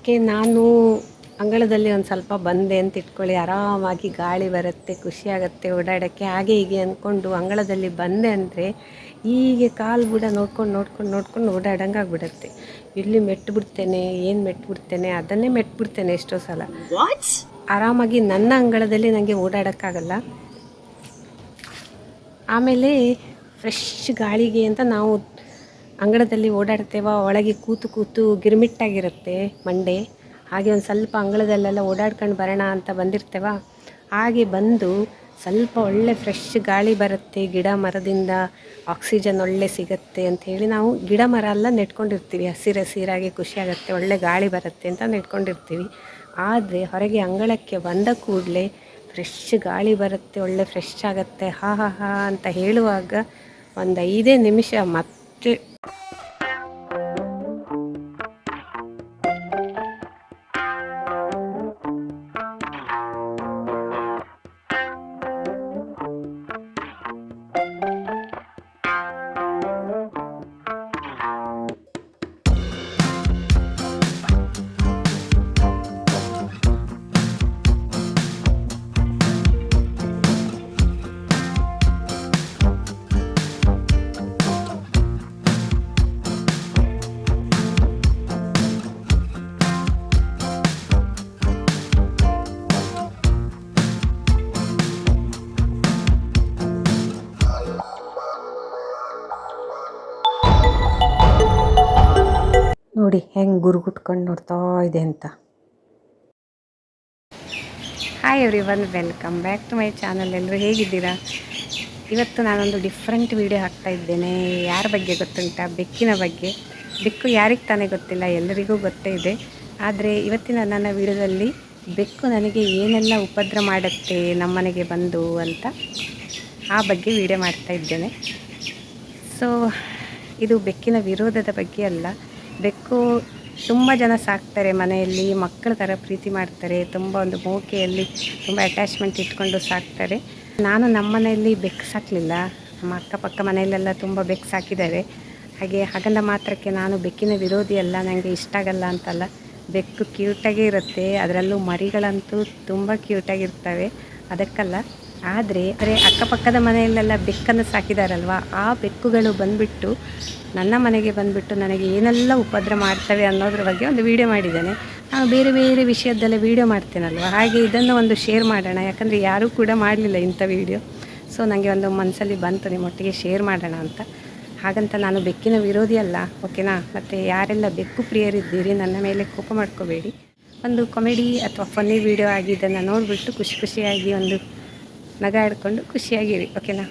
Okay ನಾನು ಅಂಗಳದಲ್ಲಿ ಒಂದು ಸ್ವಲ್ಪ ಬಂದೆ ಅಂತ ಇಟ್ಕೊಳ್ಳಿ. ಆರಾಮಾಗಿ ಗಾಳಿ ಬರುತ್ತೆ ಖುಷಿಯಾಗತ್ತೆ ಓಡಾಡೋಕ್ಕೆ. ಹಾಗೆ ಹೀಗೆ ಅಂದ್ಕೊಂಡು ಅಂಗಳದಲ್ಲಿ ಬಂದೆ ಅಂದರೆ ಹೀಗೆ ಕಾಲು ಬುಡ ನೋಡ್ಕೊಂಡು ನೋಡ್ಕೊಂಡು ನೋಡ್ಕೊಂಡು ಓಡಾಡಂಗೆ ಆಗ್ಬಿಡತ್ತೆ. ಇಲ್ಲಿ ಮೆಟ್ಟು ಬಿಡ್ತೇನೆ ಏನು ಮೆಟ್ಟು ಬಿಡ್ತೇನೆ ಅದನ್ನೇ ಮೆಟ್ಟು ಬಿಡ್ತೇನೆ ಎಷ್ಟೋ ಸಲ. ಆರಾಮಾಗಿ ನನ್ನ ಅಂಗಳದಲ್ಲಿ ನನಗೆ ಓಡಾಡೋಕ್ಕಾಗಲ್ಲ. ಆಮೇಲೆ ಫ್ರೆಶ್ ಗಾಳಿಗೆ ಅಂತ ನಾವು ಅಂಗಳದಲ್ಲಿ ಓಡಾಡ್ತೇವ, ಒಳಗೆ ಕೂತು ಕೂತು ಗಿರ್ಮಿಟ್ಟಾಗಿರುತ್ತೆ ಮಂಡೆ. ಹಾಗೆ ಒಂದು ಸ್ವಲ್ಪ ಅಂಗಳದಲ್ಲೆಲ್ಲ ಓಡಾಡ್ಕೊಂಡು ಬರೋಣ ಅಂತ ಬಂದಿರ್ತೇವ. ಹಾಗೆ ಬಂದು ಸ್ವಲ್ಪ ಒಳ್ಳೆ ಫ್ರೆಶ್ ಗಾಳಿ ಬರುತ್ತೆ, ಗಿಡ ಮರದಿಂದ ಆಕ್ಸಿಜನ್ ಒಳ್ಳೆ ಸಿಗುತ್ತೆ ಅಂತ ಹೇಳಿ ನಾವು ಗಿಡ ಮರ ಎಲ್ಲ ನೆಟ್ಕೊಂಡಿರ್ತೀವಿ. ಹಸಿರು ಹಸಿರಾಗಿ ಖುಷಿಯಾಗುತ್ತೆ ಒಳ್ಳೆ ಗಾಳಿ ಬರುತ್ತೆ ಅಂತ ನೆಟ್ಕೊಂಡಿರ್ತೀವಿ. ಆದರೆ ಹೊರಗೆ ಅಂಗಳಕ್ಕೆ ಬಂದ ಕೂಡಲೇ ಫ್ರೆಶ್ ಗಾಳಿ ಬರುತ್ತೆ, ಒಳ್ಳೆ ಫ್ರೆಶ್ ಆಗುತ್ತೆ, ಹಾ ಹಾ ಹಾ ಅಂತ ಹೇಳುವಾಗ ಒಂದು ಐದೇ ನಿಮಿಷ ಮತ್ತೆ ಹೆಂಗೆ ಗುರುಗುಟ್ಕೊಂಡು ನೋಡ್ತಾ ಇದೆ ಅಂತ. Hi everyone welcome back to my channel ಎಲ್ಲರೂ ಹೇಗಿದ್ದೀರಾ? ಇವತ್ತು ನಾನೊಂದು ಡಿಫ್ರೆಂಟ್ ವಿಡಿಯೋ ಹಾಕ್ತಾ ಇದ್ದೇನೆ. ಯಾರ ಬಗ್ಗೆ ಗೊತ್ತುಂಟಾ? ಬೆಕ್ಕಿನ ಬಗ್ಗೆ. ಬೆಕ್ಕು ಯಾರಿಗೆ ತಾನೇ ಗೊತ್ತಿಲ್ಲ ಎಲ್ಲರಿಗೂ ಗೊತ್ತೇ ಇದೆ. ಆದರೆ ಇವತ್ತಿನ ನನ್ನ ವಿಡಿಯೋದಲ್ಲಿ ಬೆಕ್ಕು ನನಗೆ ಏನೆಲ್ಲ ಉಪದ್ರ ಮಾಡುತ್ತೆ ನಮ್ಮನೆಗೆ ಬಂದು ಅಂತ ಆ ಬಗ್ಗೆ ವಿಡಿಯೋ ಮಾಡ್ತಾ ಇದ್ದೇನೆ. ಸೊ ಇದು ಬೆಕ್ಕಿನ ವಿರೋಧದ ಬಗ್ಗೆ ಅಲ್ಲ. ಬೆಕ್ಕು ತುಂಬ ಜನ ಸಾಕ್ತಾರೆ ಮನೆಯಲ್ಲಿ, ಮಕ್ಕಳ ಥರ ಪ್ರೀತಿ ಮಾಡ್ತಾರೆ, ತುಂಬ ಒಂದು ಮೋಕೆಯಲ್ಲಿ ತುಂಬ ಅಟ್ಯಾಚ್ಮೆಂಟ್ ಇಟ್ಕೊಂಡು ಸಾಕ್ತಾರೆ. ನಾನು ನಮ್ಮ ಮನೆಯಲ್ಲಿ ಬೆಕ್ಕು ಸಾಕಲಿಲ್ಲ. ನಮ್ಮ ಅಕ್ಕಪಕ್ಕ ಮನೆಯಲ್ಲೆಲ್ಲ ತುಂಬ ಬೆಕ್ಕು ಸಾಕಿದ್ದಾರೆ. ಹಾಗೆ ಹಾಗಂದ ಮಾತ್ರಕ್ಕೆ ನಾನು ಬೆಕ್ಕಿನ ವಿರೋಧಿ ಅಲ್ಲ ನನಗೆ ಇಷ್ಟ ಆಗಲ್ಲ ಅಂತಲ್ಲ. ಬೆಕ್ಕು ಕ್ಯೂಟಾಗೇ ಇರುತ್ತೆ, ಅದರಲ್ಲೂ ಮರಿಗಳಂತೂ ತುಂಬ ಕ್ಯೂಟಾಗಿರ್ತವೆ ಅದಕ್ಕಲ್ಲ, ಆದರೆ ಅಂದರೆ ಅಕ್ಕಪಕ್ಕದ ಮನೆಯಲ್ಲೆಲ್ಲ ಬೆಕ್ಕನ್ನು ಸಾಕಿದಾರಲ್ವ? ಆ ಬೆಕ್ಕುಗಳು ಬಂದುಬಿಟ್ಟು ನನ್ನ ಮನೆಗೆ ಬಂದುಬಿಟ್ಟು ನನಗೆ ಏನೆಲ್ಲ ಉಪದ್ರ ಮಾಡ್ತವೆ ಅನ್ನೋದ್ರ ಬಗ್ಗೆ ಒಂದು ವಿಡಿಯೋ ಮಾಡಿದ್ದೇನೆ. ನಾನು ಬೇರೆ ಬೇರೆ ವಿಷಯದಲ್ಲೇ ವಿಡಿಯೋ ಮಾಡ್ತೇನಲ್ವ? ಹಾಗೆ ಇದನ್ನು ಒಂದು ಶೇರ್ ಮಾಡೋಣ. ಯಾಕಂದರೆ ಯಾರೂ ಕೂಡ ಮಾಡಲಿಲ್ಲ ಇಂಥ ವಿಡಿಯೋ ಸೊ ನನಗೆ ಒಂದು ಮನಸ್ಸಲ್ಲಿ ಬಂತು, ನಿಮ್ಮೊಟ್ಟಿಗೆ ಶೇರ್ ಮಾಡೋಣ ಅಂತ. ಹಾಗಂತ ನಾನು ಬೆಕ್ಕಿನ ವಿರೋಧಿ ಅಲ್ಲ ಓಕೆನಾ ಮತ್ತು ಯಾರೆಲ್ಲ ಬೆಕ್ಕು ಪ್ರಿಯರಿದ್ದೀರಿ, ನನ್ನ ಮೇಲೆ ಕೋಪ ಮಾಡ್ಕೋಬೇಡಿ. ಒಂದು ಕಾಮಿಡಿ ಅಥವಾ ಫನ್ನಿ ವಿಡಿಯೋ ಆಗಿ ಇದನ್ನು ನೋಡಿಬಿಟ್ಟು ಖುಷಿ ಖುಷಿಯಾಗಿ ಒಂದು ನಗಾಡ್ಕೊಂಡು ಖುಷಿಯಾಗಿರಿ ಓಕೆನಾ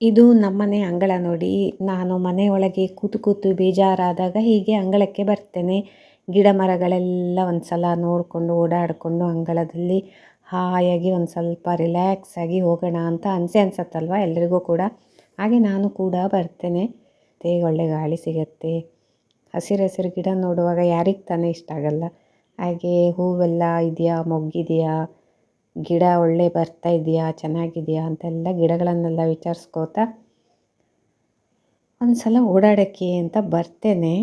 ಇದು ನಮ್ಮನೆ ಅಂಗಳ ನೋಡಿ. ನಾನು ಮನೆಯೊಳಗೆ ಕೂತು ಕೂತು ಬೇಜಾರಾದಾಗ ಹೀಗೆ ಅಂಗಳಕ್ಕೆ ಬರ್ತೇನೆ. ಗಿಡ ಮರಗಳೆಲ್ಲ ಒಂದು ಸಲ ನೋಡಿಕೊಂಡು, ಓಡಾಡಿಕೊಂಡು ಅಂಗಳದಲ್ಲಿ ಹಾಯಾಗಿ ಒಂದು ಸ್ವಲ್ಪ ರಿಲ್ಯಾಕ್ಸ್ ಆಗಿ ಹೋಗೋಣ ಅಂತ ಅನಿಸೆ ಅನ್ಸತ್ತಲ್ವ ಎಲ್ರಿಗೂ ಕೂಡ? ಹಾಗೆ ನಾನು ಕೂಡ ಬರ್ತೇನೆ. ತೇ, ಒಳ್ಳೆ ಗಾಳಿ ಸಿಗತ್ತೆ. ಹಸಿರು ಹಸಿರು ಗಿಡ ನೋಡುವಾಗ ಯಾರಿಗೆ ತಾನೇ ಇಷ್ಟ ಆಗಲ್ಲ. ಹಾಗೆ ಹೂವೆಲ್ಲ ಇದೆಯಾ, ಮೊಗ್ಗಿದೆಯಾ? ಗಿಡ ಒಳ್ಳೆ ಬರ್ತಾ ಇದೆಯಾ? ಚೆನ್ನಾಗಿದೆಯಾ? ಅಂತೆಲ್ಲ ಗಿಡಗಳನ್ನೆಲ್ಲ ವಿಚಾರಿಸ್ಕೋತಾ ಒಂದ್ಸಲ ಓಡಾಡೋಕ್ಕೆ ಅಂತ ಬರ್ತೇನೆ.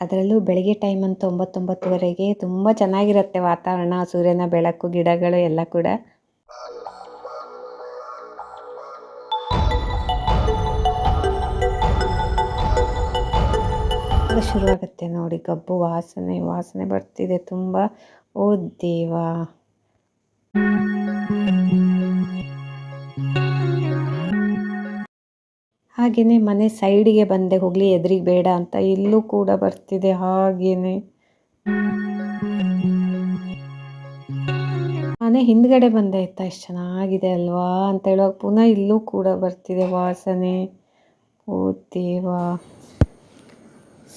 ಅದರಲ್ಲೂ ಬೆಳಗ್ಗೆ ಟೈಮ್ ಅಂತ ಒಂಬತ್ತೊಂಬತ್ತುವರೆಗೆ ತುಂಬ ಚೆನ್ನಾಗಿರುತ್ತೆ ವಾತಾವರಣ, ಸೂರ್ಯನ ಬೆಳಕು, ಗಿಡಗಳು ಎಲ್ಲ ಕೂಡ. ಆಗ ಶುರುವಾಗುತ್ತೆ ನೋಡಿ, ಗಬ್ಬು ವಾಸನೆ ವಾಸನೆ ಬರ್ತಿದೆ ತುಂಬ. ಓ ದೇವ. ಹಾಗೆಯೇ ಮನೆ ಸೈಡಿಗೆ ಬಂದೆ, ಹೋಗಲಿ, ಎದುರಿಗೆ ಬೇಡ ಅಂತ ಇಲ್ಲೂ ಕೂಡ ಬರ್ತಿದೆ ಹಾಗೇನೆ. ಮನೆ ಹಿಂದ್ಗಡೆ ಬಂದೆ, ಆಯ್ತಾ ಎಷ್ಟು ಚೆನ್ನಾಗಿದೆ ಅಲ್ವಾ ಅಂತ ಹೇಳುವಾಗ ಪುನಃ ಇಲ್ಲೂ ಕೂಡ ಬರ್ತಿದೆ ವಾಸನೆ. ಓ ದೇವಾ.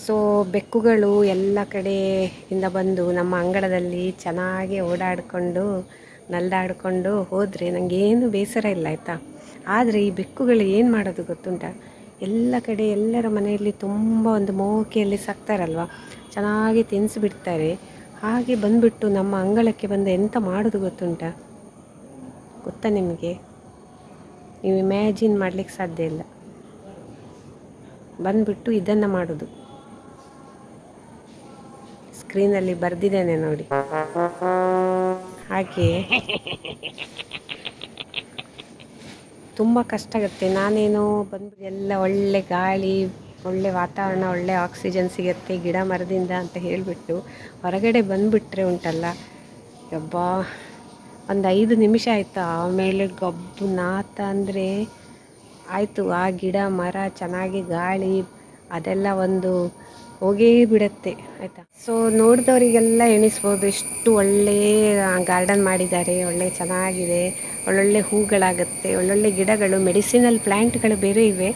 ಸೊ ಬೆಕ್ಕುಗಳು ಎಲ್ಲ ಕಡೆಯಿಂದ ಬಂದು ನಮ್ಮ ಅಂಗಳದಲ್ಲಿ ಚೆನ್ನಾಗಿ ಓಡಾಡಿಕೊಂಡು, ನಲ್ದಾಡಿಕೊಂಡು ಹೋದರೆ ನನಗೇನು ಬೇಸರ ಇಲ್ಲ, ಆಯಿತಾ? ಆದರೆ ಈ ಬೆಕ್ಕುಗಳು ಏನು ಮಾಡೋದು ಗೊತ್ತುಂಟ? ಎಲ್ಲ ಕಡೆ ಎಲ್ಲರ ಮನೆಯಲ್ಲಿ ತುಂಬ ಒಂದು ಮೋಕೆಯಲ್ಲಿ ಸಾಕ್ತಾರಲ್ವ? ಚೆನ್ನಾಗಿ ತಿನ್ನಿಸ್ಬಿಡ್ತಾರೆ ಹಾಗೆ ಬಂದುಬಿಟ್ಟು ನಮ್ಮ ಅಂಗಳಕ್ಕೆ ಬಂದು ಎಂತ ಮಾಡೋದು ಗೊತ್ತುಂಟ? ಗೊತ್ತಾ ನಿಮಗೆ? ನೀವು ಇಮ್ಯಾಜಿನ್ ಮಾಡಲಿಕ್ಕೆ ಸಾಧ್ಯ ಇಲ್ಲ. ಬಂದುಬಿಟ್ಟು ಇದನ್ನು ಮಾಡೋದು. ಸ್ಕ್ರೀನಲ್ಲಿ ಬರೆದಿದ್ದೇನೆ ನೋಡಿ. ಹಾಗೆ ತುಂಬ ಕಷ್ಟ ಆಗುತ್ತೆ. ನಾನೇನೋ ಬಂದು ಎಲ್ಲ ಒಳ್ಳೆ ಗಾಳಿ, ಒಳ್ಳೆ ವಾತಾವರಣ, ಒಳ್ಳೆ ಆಕ್ಸಿಜನ್ ಸಿಗುತ್ತೆ, ಗಿಡ ಮರದಿಂದ ಅಂತ ಹೇಳಿಬಿಟ್ಟು ಹೊರಗಡೆ ಬಂದುಬಿಟ್ರೆ ಉಂಟಲ್ಲ. ಯಬ್ಬಾ, ಒಂದು ಐದು ನಿಮಿಷ ಆಯಿತು? ಆಮೇಲೆ ಗಬ್ಬು ನಾತ ಅಂದರೆ ಆಯಿತು. ಆ ಗಿಡ ಮರ, ಚೆನ್ನಾಗಿ ಗಾಳಿ, ಅದೆಲ್ಲ ಒಂದು ಹೋಗೇ ಬಿಡುತ್ತೆ, ಆಯಿತಾ? ಸೊ ನೋಡಿದವರಿಗೆಲ್ಲ ಎಣಿಸ್ಬೋದು ಎಷ್ಟು ಒಳ್ಳೆ ಗಾರ್ಡನ್ ಮಾಡಿದ್ದಾರೆ, ಒಳ್ಳೆ ಚೆನ್ನಾಗಿದೆ, ಒಳ್ಳೊಳ್ಳೆ ಹೂಗಳಾಗುತ್ತೆ, ಒಳ್ಳೊಳ್ಳೆ ಗಿಡಗಳು ಮೆಡಿಸಿನಲ್ ಪ್ಲ್ಯಾಂಟ್ಗಳು ಬೇರೆ ಇವೆ.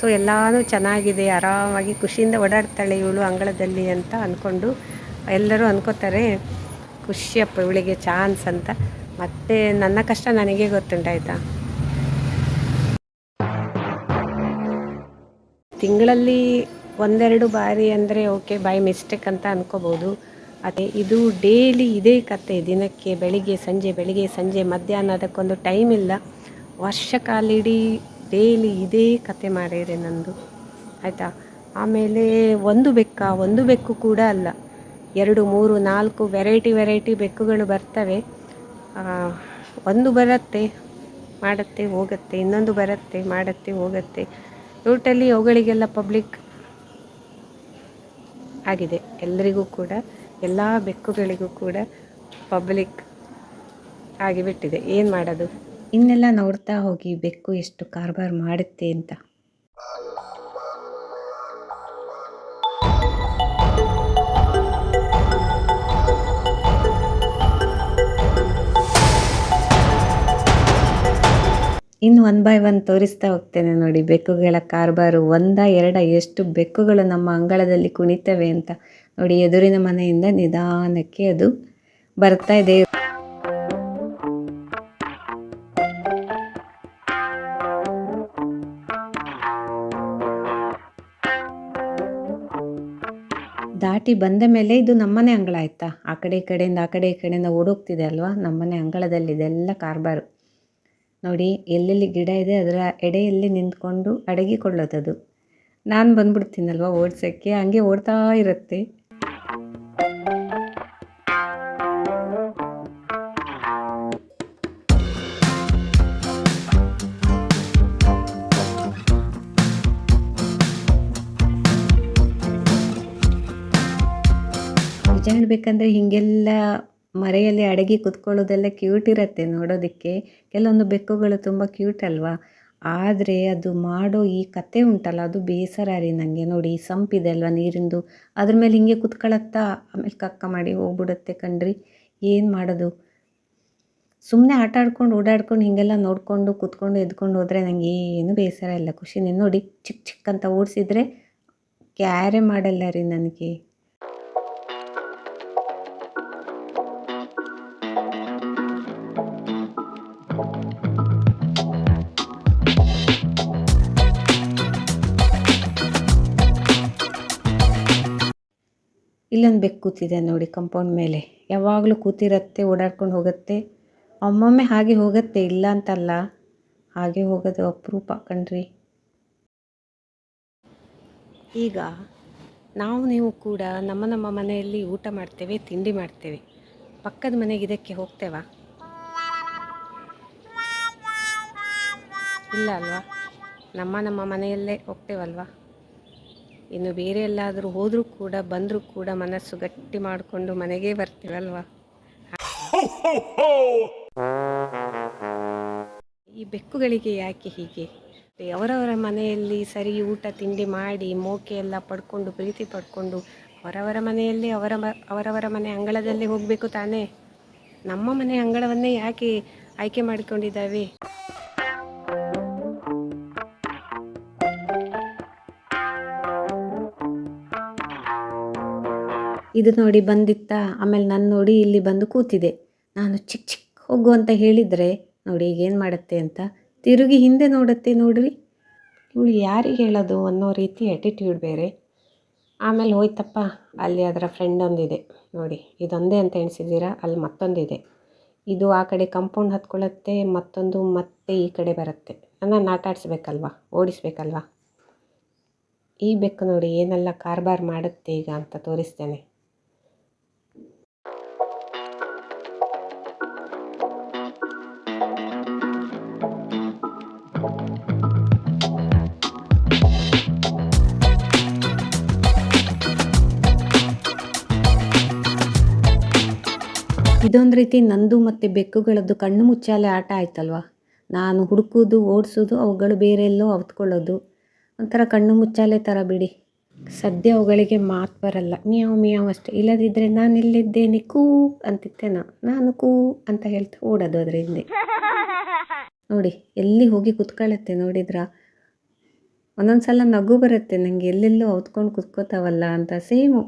ಸೊ ಎಲ್ಲನೂ ಚೆನ್ನಾಗಿದೆ, ಆರಾಮಾಗಿ ಖುಷಿಯಿಂದ ಓಡಾಡ್ತಾಳೆ ಇವಳು ಅಂಗಳದಲ್ಲಿ ಅಂತ ಅಂದ್ಕೊಂಡು ಎಲ್ಲರೂ ಅಂದ್ಕೋತಾರೆ ಖುಷಿಯಪ್ಪ ಇವಳಿಗೆ ಚಾನ್ಸ್ ಅಂತ. ಮತ್ತೆ ನನ್ನ ಕಷ್ಟ ನನಗೆ ಗೊತ್ತುಂಟಾಯ್ತಾ? ತಿಂಗಳಲ್ಲಿ ಒಂದೆರಡು ಬಾರಿ ಅಂದರೆ ಓಕೆ ಬೈ ಮಿಸ್ಟೇಕ್ ಅಂತ ಅನ್ಕೋಬೋದು. ಅದೇ ಇದು ಡೈಲಿ ಇದೇ ಕತೆ ದಿನಕ್ಕೆ ಬೆಳಿಗ್ಗೆ ಸಂಜೆ ಬೆಳಿಗ್ಗೆ ಸಂಜೆ, ಮಧ್ಯಾಹ್ನ ಅದಕ್ಕೊಂದು ಟೈಮ್ ಇಲ್ಲ. ವರ್ಷಕಾಲಿಡೀ ಡೈಲಿ ಇದೇ ಕತೆ ಮಾಡಿದೆ ನಂದು. ಆಯಿತಾ? ಆಮೇಲೆ ಒಂದು ಬೆಕ್ಕ, ಒಂದು ಬೆಕ್ಕು ಕೂಡ ಅಲ್ಲ. ಎರಡು, ಮೂರು, ನಾಲ್ಕು ವೆರೈಟಿ ವೆರೈಟಿ ಬೆಕ್ಕುಗಳು ಬರ್ತವೆ. ಒಂದು ಬರುತ್ತೆ, ಮಾಡುತ್ತೆ, ಹೋಗುತ್ತೆ, ಇನ್ನೊಂದು ಬರುತ್ತೆ, ಮಾಡುತ್ತೆ, ಹೋಗುತ್ತೆ. ಟೋಟಲಿ ಅವುಗಳಿಗೆಲ್ಲ ಪಬ್ಲಿಕ್ ಆಗಿದೆ. ಎಲ್ಲರಿಗೂ ಕೂಡ, ಎಲ್ಲ ಬೆಕ್ಕುಗಳಿಗೂ ಕೂಡ ಪಬ್ಲಿಕ್ ಆಗಿಬಿಟ್ಟಿದೆ ಏನು ಮಾಡೋದು? ಇನ್ನೆಲ್ಲ ನೋಡ್ತಾ ಹೋಗಿ ಬೆಕ್ಕು ಎಷ್ಟು ಕಾರ್ಬಾರ್ ಮಾಡುತ್ತೆ ಅಂತ. ಇನ್ನು ಒನ್ ಬೈ ಒನ್ ತೋರಿಸ್ತಾ ಹೋಗ್ತೇನೆ ನೋಡಿ. ಬೆಕ್ಕುಗಳ ಕಾರ್ಬಾರು ಒಂದ, ಎರಡ ಎಷ್ಟು ಬೆಕ್ಕುಗಳು ನಮ್ಮ ಅಂಗಳದಲ್ಲಿ ಕುಣಿತವೆ ಅಂತ ನೋಡಿ. ಎದುರಿನ ಮನೆಯಿಂದ ನಿಧಾನಕ್ಕೆ ಅದು ಬರ್ತಾ ಇದೆ. ದಾಟಿ ಬಂದ ಮೇಲೆ ಇದು ನಮ್ಮನೆ ಅಂಗಳ ಆಯ್ತಾ? ಆ ಕಡೆ, ಈ ಕಡೆಯಿಂದ ಆ ಕಡೆ, ಈ ಕಡೆಯಿಂದ ಓಡೋಗ್ತಿದೆ ಅಲ್ವಾ? ನಮ್ಮನೆ ಅಂಗಳದಲ್ಲಿ ಇದೆಲ್ಲ ಕಾರ್ಬಾರು. ನೋಡಿ, ಎಲ್ಲೆಲ್ಲಿ ಗಿಡ ಇದೆ, ಅದರ ಎಡೆಯಲ್ಲಿ ನಿಂತ್ಕೊಂಡು ಅಡಗಿಕೊಳ್ಳೋದದು ನಾನು ಬಂದ್ಬಿಡ್ತೀನಲ್ವ ಓಡಿಸೋಕ್ಕೆ? ಹಂಗೆ ಓಡ್ತಾ ಇರುತ್ತೆ. ನಿಜ ಹೇಳ್ಬೇಕಂದ್ರೆ ಹೀಗೆಲ್ಲ ಮರೆಯಲ್ಲಿ ಅಡಗಿ ಕುತ್ಕೊಳ್ಳೋದೆಲ್ಲ ಕ್ಯೂಟ್ ಇರುತ್ತೆ ನೋಡೋದಕ್ಕೆ. ಕೆಲವೊಂದು ಬೆಕ್ಕುಗಳು ತುಂಬ ಕ್ಯೂಟ್ ಅಲ್ವಾ? ಆದರೆ ಅದು ಮಾಡೋ ಈ ಕತೆ ಉಂಟಲ್ಲ, ಅದು ಬೇಸರ ರೀ ನನಗೆ ನೋಡಿ ಸಂಪಿದೆ ಅಲ್ವಾ ನೀರಿಂದು? ಅದ್ರ ಮೇಲೆ ಹಿಂಗೆ ಕುತ್ಕೊಳತ್ತಾ, ಆಮೇಲೆ ಕಕ್ಕ ಮಾಡಿ ಹೋಗ್ಬಿಡುತ್ತೆ ಕಣ್ರಿ. ಏನು ಮಾಡೋದು? ಸುಮ್ಮನೆ ಆಟ ಆಡ್ಕೊಂಡು, ಓಡಾಡ್ಕೊಂಡು, ಹೀಗೆಲ್ಲ ನೋಡಿಕೊಂಡು, ಕುತ್ಕೊಂಡು, ಎದ್ಕೊಂಡು ಹೋದರೆ ನನಗೆ ಏನು ಬೇಸರ ಇಲ್ಲ ಖುಷಿ ನೀನು ನೋಡಿ ಚಿಕ್ಕ ಚಿಕ್ಕಂತ ಓಡಿಸಿದ್ರೆ, ಕ್ಯಾರೆ ಮಾಡಲ್ಲ ರೀ ನನಗೆ. ಇಲ್ಲೊಂದು ಬೆಕ್ಕು ಕೂತಿದೆ ನೋಡಿ ಕಂಪೌಂಡ್ ಮೇಲೆ. ಯಾವಾಗಲೂ ಕೂತಿರತ್ತೆ, ಓಡಾಡ್ಕೊಂಡು ಹೋಗುತ್ತೆ. ಒಮ್ಮೊಮ್ಮೆ ಹಾಗೆ ಹೋಗುತ್ತೆ, ಇಲ್ಲ ಅಂತಲ್ಲ. ಹಾಗೆ ಹೋಗೋದು ಅಪರೂಪ ಕಣ್ರಿ. ಈಗ ನಾವು ನೀವು ಕೂಡ ನಮ್ಮ ನಮ್ಮ ಮನೆಯಲ್ಲಿ ಊಟ ಮಾಡ್ತೇವೆ, ತಿಂಡಿ ಮಾಡ್ತೇವೆ. ಪಕ್ಕದ ಮನೆಗೆ ಇದಕ್ಕೆ ಹೋಗ್ತೇವಾ? ಇಲ್ಲ ಅಲ್ವಾ? ನಮ್ಮ ನಮ್ಮ ಮನೆಯಲ್ಲೇ ಹೋಗ್ತೇವಲ್ವಾ? ಇನ್ನು ಬೇರೆ ಎಲ್ಲಾದರೂ ಹೋದರೂ ಕೂಡ ಬಂದರೂ ಕೂಡ ಮನಸ್ಸು ಗಟ್ಟಿ ಮಾಡಿಕೊಂಡು ಮನೆಗೆ ಬರ್ತೀವಲ್ವಾ? ಈ ಬೆಕ್ಕುಗಳಿಗೆ ಯಾಕೆ ಹೀಗೆ? ಅವರವರ ಮನೆಯಲ್ಲಿ ಸರಿ ಊಟ ತಿಂಡಿ ಮಾಡಿ ಮೋಕೆ ಎಲ್ಲ ಪಡ್ಕೊಂಡು ಪ್ರೀತಿ ಪಡ್ಕೊಂಡು ಅವರವರ ಮನೆಯಲ್ಲಿ ಅವರ ಅವರವರ ಮನೆ ಅಂಗಳದಲ್ಲಿ ಹೋಗಬೇಕು ತಾನೇ? ನಮ್ಮ ಮನೆ ಅಂಗಳವನ್ನೇ ಯಾಕೆ ಆಯ್ಕೆ ಮಾಡಿಕೊಂಡಿದ್ದಾವೆ? ಇದು ನೋಡಿ ಬಂದಿತ್ತ? ಆಮೇಲೆ ನನ್ನ ನೋಡಿ ಇಲ್ಲಿ ಬಂದು ಕೂತಿದೆ. ನಾನು ಚಿಕ್ಕ ಚಿಕ್ಕ ಹೋಗು ಅಂತ ಹೇಳಿದರೆ, ನೋಡಿ ಈಗ ಏನು ಮಾಡುತ್ತೆ ಅಂತ ತಿರುಗಿ ಹಿಂದೆ ನೋಡುತ್ತೆ ನೋಡ್ರಿ. ಇವಳು ಯಾರಿಗೆ ಹೇಳೋದು ಅನ್ನೋ ರೀತಿ ಆ್ಯಟಿಟ್ಯೂಡ್ ಬೇರೆ. ಆಮೇಲೆ ಹೋಯ್ತಪ್ಪ, ಅಲ್ಲಿ ಅದರ ಫ್ರೆಂಡ್ ಒಂದಿದೆ. ನೋಡಿ, ಇದೊಂದೇ ಅಂತ ಎಣಿಸಿದ್ದೀರಾ? ಅಲ್ಲಿ ಮತ್ತೊಂದಿದೆ. ಇದು ಆ ಕಡೆ ಕಂಪೌಂಡ್ ಹತ್ಕೊಳ್ಳುತ್ತೆ, ಮತ್ತೊಂದು ಮತ್ತೆ ಈ ಕಡೆ ಬರುತ್ತೆ. ನನ್ನ ಆಡಿಸ್ಬೇಕಲ್ವಾ? ಓಡಿಸ್ಬೇಕಲ್ವಾ? ಈ ಬೆಕ್ಕು ನೋಡಿ ಏನೆಲ್ಲ ಕಾರ್ಬಾರ್ ಮಾಡುತ್ತೆ ಈಗ ಅಂತ ತೋರಿಸ್ತೇನೆ. ಇದೊಂದು ರೀತಿ ನಂದು ಮತ್ತು ಬೆಕ್ಕುಗಳದ್ದು ಕಣ್ಣು ಮುಚ್ಚಾಲೆ ಆಟ ಆಯ್ತಲ್ವಾ? ನಾನು ಹುಡುಕೋದು, ಓಡಿಸೋದು, ಅವುಗಳು ಬೇರೆ ಎಲ್ಲೋ ಅವತ್ಕೊಳ್ಳೋದು. ಒಂಥರ ಕಣ್ಣು ಮುಚ್ಚಾಲೆ ಥರ ಬಿಡಿ. ಸದ್ಯ ಅವುಗಳಿಗೆ ಮಾತು ಬರಲ್ಲ. ಮಿಯಾವ್ ಮಿಯಾವ್ ಅಷ್ಟೇ. ಇಲ್ಲದಿದ್ದರೆ ನಾನು ಇಲ್ಲಿದ್ದೇನೆ ಕೂ ಅಂತಿತ್ತೇನಾ ನಾನು ಕೂ ಅಂತ ಹೇಳ್ತಾ ಓಡೋದು ಅದ್ರ ಹಿಂದೆ ನೋಡಿ, ಎಲ್ಲಿ ಹೋಗಿ ಕುತ್ಕೊಳ್ಳುತ್ತೆ ನೋಡಿದ್ರಾ? ಒಂದೊಂದು ಸಲ ನಗು ಬರುತ್ತೆ. ನನಗೆ ಎಲ್ಲೆಲ್ಲೋ ಹೊತ್ಕೊಂಡು ಕುತ್ಕೋತಾವಲ್ಲ ಅಂತ. ಸೇಮು.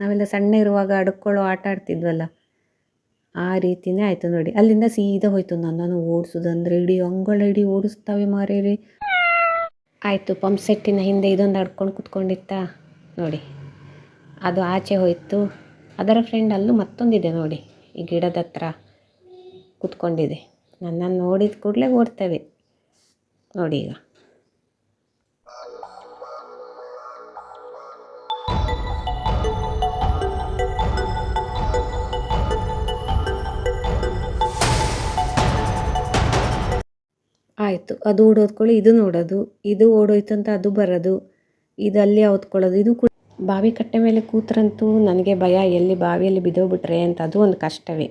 ನಾವೆಲ್ಲ ಸಣ್ಣ ಇರುವಾಗ ಅಡ್ಕೊಳ್ಳೋ ಆಟ ಆಡ್ತಿದ್ವಲ್ಲ. ಆ ರೀತಿನೇ ಆಯಿತು ನೋಡಿ. ಅಲ್ಲಿಂದ ಸೀದಾ ಹೋಯ್ತು. ನನ್ನನ್ನು ಓಡಿಸೋದಂದ್ರೆ ಇಡೀ ಅಂಗಳ ಇಡೀ ಓಡಿಸ್ತಾವೆ ಮಾರೇರಿ. ಆಯಿತು, ಪಂಪ್ ಸೆಟ್ಟಿನ ಹಿಂದೆ ಇದೊಂದು ಅಡ್ಕೊಂಡು ಕುತ್ಕೊಂಡಿತ್ತಾ? ನೋಡಿ. ಅದು ಆಚೆ ಹೋಯಿತು. ಅದರ ಫ್ರೆಂಡ್ ಅಲ್ಲೂ ಮತ್ತೊಂದಿದೆ ನೋಡಿ. ಈ ಗಿಡದ ಹತ್ರ ಕುತ್ಕೊಂಡಿದೆ. ನನ್ನನ್ನು ನೋಡಿದ ಕೂಡಲೇ ಓಡ್ತವೆ. ನೋಡಿ ಈಗ. ಆಯಿತು. ಅದು ಓಡೋದ್ಕೊಳ್ಳಿ, ಇದು ನೋಡೋದು, ಇದು ಓಡೋಯ್ತು ಅಂತ ಅದು ಬರೋದು, ಇದು ಅಲ್ಲಿ ಹೊತ್ಕೊಳ್ಳೋದು, ಇದು ಕೂಡ. ಬಾವಿ ಕಟ್ಟೆ ಮೇಲೆ ಕೂತ್ರಂತೂ ನನಗೆ ಭಯ, ಎಲ್ಲಿ ಬಾವಿಯಲ್ಲಿ ಬಿದ್ದೋಗ್ಬಿಟ್ರೆ ಅಂತ ಅದು ಒಂದು ಕಷ್ಟವೇ.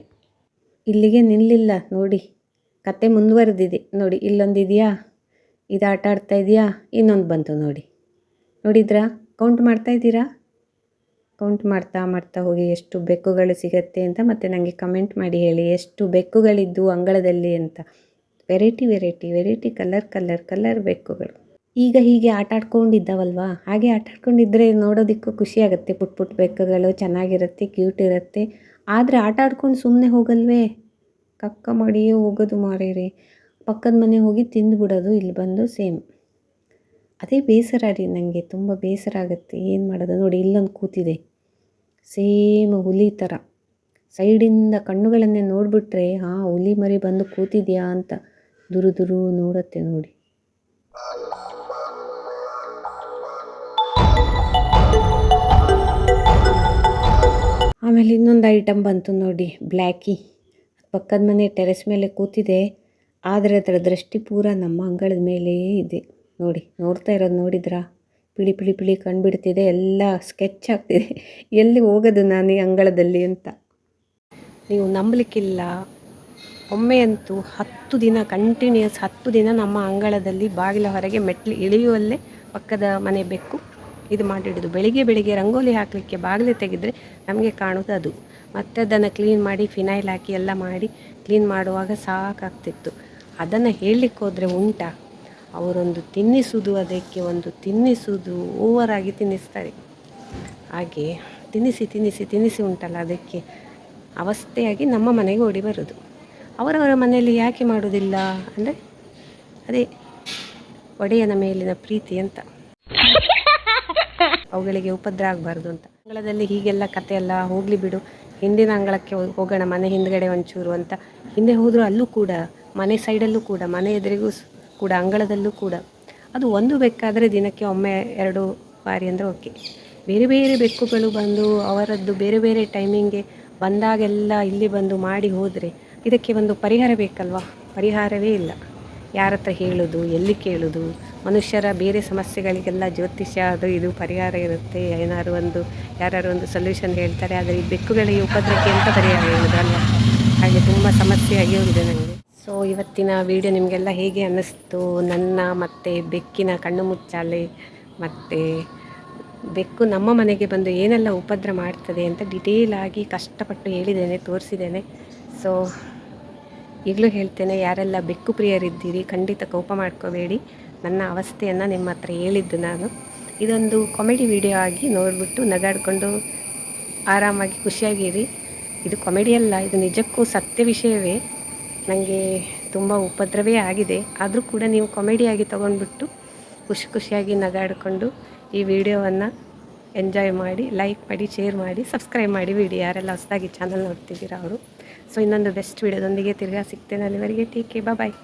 ಇಲ್ಲಿಗೆ ನಿಲ್ಲಿಲ್ಲ, ನೋಡಿ. ಕತೆ ಮುಂದುವರೆದಿದೆ, ನೋಡಿ. ಇಲ್ಲೊಂದು ಇದೆಯಾ ಇದು ಆಟ ಆಡ್ತಾ ಇದೆಯಾ? ಇನ್ನೊಂದು ಬಂತು, ನೋಡಿ. ನೋಡಿದ್ರಾ? ಕೌಂಟ್ ಮಾಡ್ತಾ ಇದ್ದೀರಾ? ಕೌಂಟ್ ಮಾಡ್ತಾ ಮಾಡ್ತಾ ಹೋಗಿ ಎಷ್ಟು ಬೆಕ್ಕುಗಳು ಸಿಗತ್ತೆ ಅಂತ ಮತ್ತು ನನಗೆ ಕಮೆಂಟ್ ಮಾಡಿ ಹೇಳಿ, ಎಷ್ಟು ಬೆಕ್ಕುಗಳಿದ್ದು ಅಂಗಳದಲ್ಲಿ ಅಂತ. Variety variety variety colour colour colour ಬೆಕ್ಕುಗಳು. ಈಗ ಹೀಗೆ ಆಟ ಆಡ್ಕೊಂಡಿದ್ದಾವಲ್ವಾ? ಹಾಗೆ ಆಟ ಆಡ್ಕೊಂಡಿದ್ದರೆ ನೋಡೋದಕ್ಕೂ ಖುಷಿ ಆಗುತ್ತೆ. ಪುಟ್ ಪುಟ್ ಬೆಕ್ಕುಗಳು ಚೆನ್ನಾಗಿರುತ್ತೆ ಕ್ಯೂಟ್ ಇರುತ್ತೆ. ಆದರೆ ಆಟ ಆಡ್ಕೊಂಡು ಸುಮ್ಮನೆ ಹೋಗಲ್ವೇ? ಕಕ್ಕ ಮಾಡಿಯೇ ಹೋಗೋದು ಮಾರೇರಿ. ಪಕ್ಕದ ಮನೆ ಹೋಗಿ ತಿಂದುಬಿಡೋದು ಇಲ್ಲಿ ಬಂದು ಸೇಮ್ ಅದೇ ಬೇಸರ ರೀ ನನಗೆ ತುಂಬ ಬೇಸರ ಆಗುತ್ತೆ. ಏನು ಮಾಡೋದು? ನೋಡಿ, ಇಲ್ಲೊಂದು ಕೂತಿದೆ. ಸೇಮ್ ಹುಲಿ ಥರ. ಸೈಡಿಂದ ಕಣ್ಣುಗಳನ್ನೇ ನೋಡಿಬಿಟ್ರೆ, ಹಾಂ, ಹುಲಿ ಮರಿ ಬಂದು ಕೂತಿದೆಯಾ? ಅಂತ. ದುರು ದುರು ನೋಡತ್ತೆ ನೋಡಿ. ಆಮೇಲೆ ಇನ್ನೊಂದು ಐಟಮ್ ಬಂತು ನೋಡಿ ಬ್ಲ್ಯಾಕಿ ಪಕ್ಕದ ಮನೆ ಟೆರೆಸ್ ಮೇಲೆ ಕೂತಿದೆ, ಆದರೆ ಅದರ ದೃಷ್ಟಿ ಪೂರ ನಮ್ಮ ಅಂಗಳದ ಮೇಲೆ ಇದೆ. ನೋಡಿ, ನೋಡ್ತಾ ಇರೋದು ನೋಡಿದ್ರಾ? ಪಿಳಿ ಪಿಳಿ ಪಿಳಿ ಕಂಡುಬಿಡ್ತಿದೆ ಎಲ್ಲ ಸ್ಕೆಚ್ ಆಗ್ತಿದೆ. ಎಲ್ಲಿ ಹೋಗೋದು ನಾನು ಈ ಅಂಗಳದಲ್ಲಿ ಅಂತ. ನೀವು ನಂಬಲಿಕ್ಕಿಲ್ಲ. ಒಮ್ಮೆ ಅಂತೂ ಹತ್ತು ದಿನ ಕಂಟಿನ್ಯೂಸ್ ಹತ್ತು ದಿನ ನಮ್ಮ ಅಂಗಳದಲ್ಲಿ ಬಾಗಿಲ ಹೊರಗೆ ಮೆಟ್ಲು ಇಳಿಯುವಲ್ಲೇ ಪಕ್ಕದ ಮನೆ ಬೆಕ್ಕು ಇದು ಮಾಡಿಡೋದು. ಬೆಳಿಗ್ಗೆ ಬೆಳಿಗ್ಗೆ ರಂಗೋಲಿ ಹಾಕಲಿಕ್ಕೆ ಬಾಗಿಲು ತೆಗೆದರೆ ನಮಗೆ ಕಾಣೋದು ಅದು. ಮತ್ತೆ ಅದನ್ನು ಕ್ಲೀನ್ ಮಾಡಿ ಫಿನೈಲ್ ಹಾಕಿ ಎಲ್ಲ ಮಾಡಿ ಕ್ಲೀನ್ ಮಾಡುವಾಗ ಸಾಕಾಗ್ತಿತ್ತು. ಅದನ್ನು ಹೇಳಲಿಕ್ಕೆ ಹೋದರೆ ಉಂಟಾ? ಅವರೊಂದು ತಿನ್ನಿಸುವುದು ಅದಕ್ಕೆ ಒಂದು ತಿನ್ನಿಸುವುದು ಓವರಾಗಿ ತಿನ್ನಿಸ್ತಾರೆ. ಹಾಗೆ ತಿನ್ನಿಸಿ ತಿನ್ನಿಸಿ ತಿನ್ನಿಸಿ ಉಂಟಲ್ಲ, ಅದಕ್ಕೆ ಅವಸ್ಥೆಯಾಗಿ ನಮ್ಮ ಮನೆಗೆ ಓಡಿ ಬರೋದು. ಅವರವರ ಮನೆಯಲ್ಲಿ ಯಾಕೆ ಮಾಡೋದಿಲ್ಲ ಅಂದರೆ ಅದೇ ಒಡೆಯನ ಮೇಲಿನ ಪ್ರೀತಿ ಅಂತ. ಅವುಗಳಿಗೆ ಉಪದ್ರ ಆಗಬಾರ್ದು ಅಂತ. ಅಂಗಳದಲ್ಲಿ ಹೀಗೆಲ್ಲ ಕತೆ ಎಲ್ಲ ಹೋಗಲಿ ಬಿಡು. ಹಿಂದಿನ ಅಂಗಳಕ್ಕೆ ಹೋಗೋಣ, ಮನೆ ಹಿಂದ್ಗಡೆ ಒಂಚೂರು ಅಂತ. ಹಿಂದೆ ಹೋದರೂ ಅಲ್ಲೂ ಕೂಡ, ಮನೆ ಸೈಡಲ್ಲೂ ಕೂಡ, ಮನೆ ಎದುರಿಗೂ ಕೂಡ, ಅಂಗಳದಲ್ಲೂ ಕೂಡ. ಅದು ಒಂದು ಬೆಕ್ಕಾದರೆ ದಿನಕ್ಕೆ ಒಮ್ಮೆ ಎರಡು ಬಾರಿ ಅಂದರೆ ಓಕೆ. ಬೇರೆ ಬೇರೆ ಬೆಕ್ಕುಗಳು ಬಂದು ಅವರದ್ದು ಬೇರೆ ಬೇರೆ ಟೈಮಿಂಗ್ಗೆ ಬಂದಾಗೆಲ್ಲ ಇಲ್ಲಿ ಬಂದು ಮಾಡಿ ಹೋದರೆ ಇದಕ್ಕೆ ಒಂದು ಪರಿಹಾರ ಬೇಕಲ್ವಾ? ಪರಿಹಾರವೇ ಇಲ್ಲ. ಯಾರ ಹತ್ರ ಹೇಳೋದು, ಎಲ್ಲಿ ಕೇಳೋದು? ಮನುಷ್ಯರ ಬೇರೆ ಸಮಸ್ಯೆಗಳಿಗೆಲ್ಲ ಜ್ಯೋತಿಷ್ಯ ಅದು ಇದು ಪರಿಹಾರ ಇರುತ್ತೆ. ಏನಾದ್ರು ಒಂದು ಯಾರು ಒಂದು ಸೊಲ್ಯೂಷನ್ ಹೇಳ್ತಾರೆ, ಆದರೆ ಈ ಬೆಕ್ಕುಗಳಿಗೆ ಉಪದ್ರಕ್ಕೆ ಎಂತ ಪರಿಹಾರ ಹೇಳೋದು ಅಲ್ವಾ? ಹಾಗೆ ತುಂಬ ಸಮಸ್ಯೆ ಆಗಿ ಹೋಗಿದೆ ನನಗೆ. ಸೊ ಇವತ್ತಿನ ವಿಡಿಯೋ ನಿಮಗೆಲ್ಲ ಹೇಗೆ ಅನ್ನಿಸ್ತು? ನನ್ನ ಮತ್ತು ಬೆಕ್ಕಿನ ಕಣ್ಣು ಮುಚ್ಚಾಲೆ, ಮತ್ತು ಬೆಕ್ಕು ನಮ್ಮ ಮನೆಗೆ ಬಂದು ಏನೆಲ್ಲ ಉಪದ್ರ ಮಾಡ್ತದೆ ಅಂತ ಡಿಟೇಲ್ ಆಗಿ ಕಷ್ಟಪಟ್ಟು ಹೇಳಿದ್ದೇನೆ, ತೋರಿಸಿದ್ದೇನೆ. ಸೊ ಈಗಲೂ ಹೇಳ್ತೇನೆ, ಯಾರೆಲ್ಲ ಬೆಕ್ಕು ಪ್ರಿಯರಿದ್ದೀರಿ, ಖಂಡಿತ ಕೋಪ ಮಾಡ್ಕೋಬೇಡಿ. ನನ್ನ ಅವಸ್ಥೆಯನ್ನು ನಿಮ್ಮ ಹತ್ರ ಹೇಳಿದ್ದು ನಾನು. ಇದೊಂದು ಕಾಮಿಡಿ ವಿಡಿಯೋ ಆಗಿ ನೋಡಿಬಿಟ್ಟು ನಗಾಡಿಕೊಂಡು ಆರಾಮಾಗಿ ಖುಷಿಯಾಗಿರಿ. ಇದು ಕಾಮಿಡಿ ಅಲ್ಲ, ಇದು ನಿಜಕ್ಕೂ ಸತ್ಯ ವಿಷಯವೇ. ನನಗೆ ತುಂಬ ಉಪದ್ರವೇ ಆಗಿದೆ. ಆದರೂ ಕೂಡ ನೀವು ಕಾಮಿಡಿಯಾಗಿ ತೊಗೊಂಡ್ಬಿಟ್ಟು ಖುಷಿ ಖುಷಿಯಾಗಿ ನಗಾಡಿಕೊಂಡು ಈ ವಿಡಿಯೋವನ್ನು ಎಂಜಾಯ್ ಮಾಡಿ, ಲೈಕ್ ಮಾಡಿ, ಶೇರ್ ಮಾಡಿ, ಸಬ್ಸ್ಕ್ರೈಬ್ ಮಾಡಿ ವಿಡಿಯೋ. ಯಾರೆಲ್ಲ ಹೊಸದಾಗಿ ಚಾನಲ್ ನೋಡ್ತಿದ್ದೀರಾ ಅವರು. ಸೊ ಇನ್ನೊಂದು ಬೆಸ್ಟ್ ವಿಡಿಯೋದೊಂದಿಗೆ ತಿರ್ಗಾ ಸಿಗ್ತೇನೆ ಅಲ್ಲಿವರೆಗೆ. ಟೀಕೆ ಬಾಯ್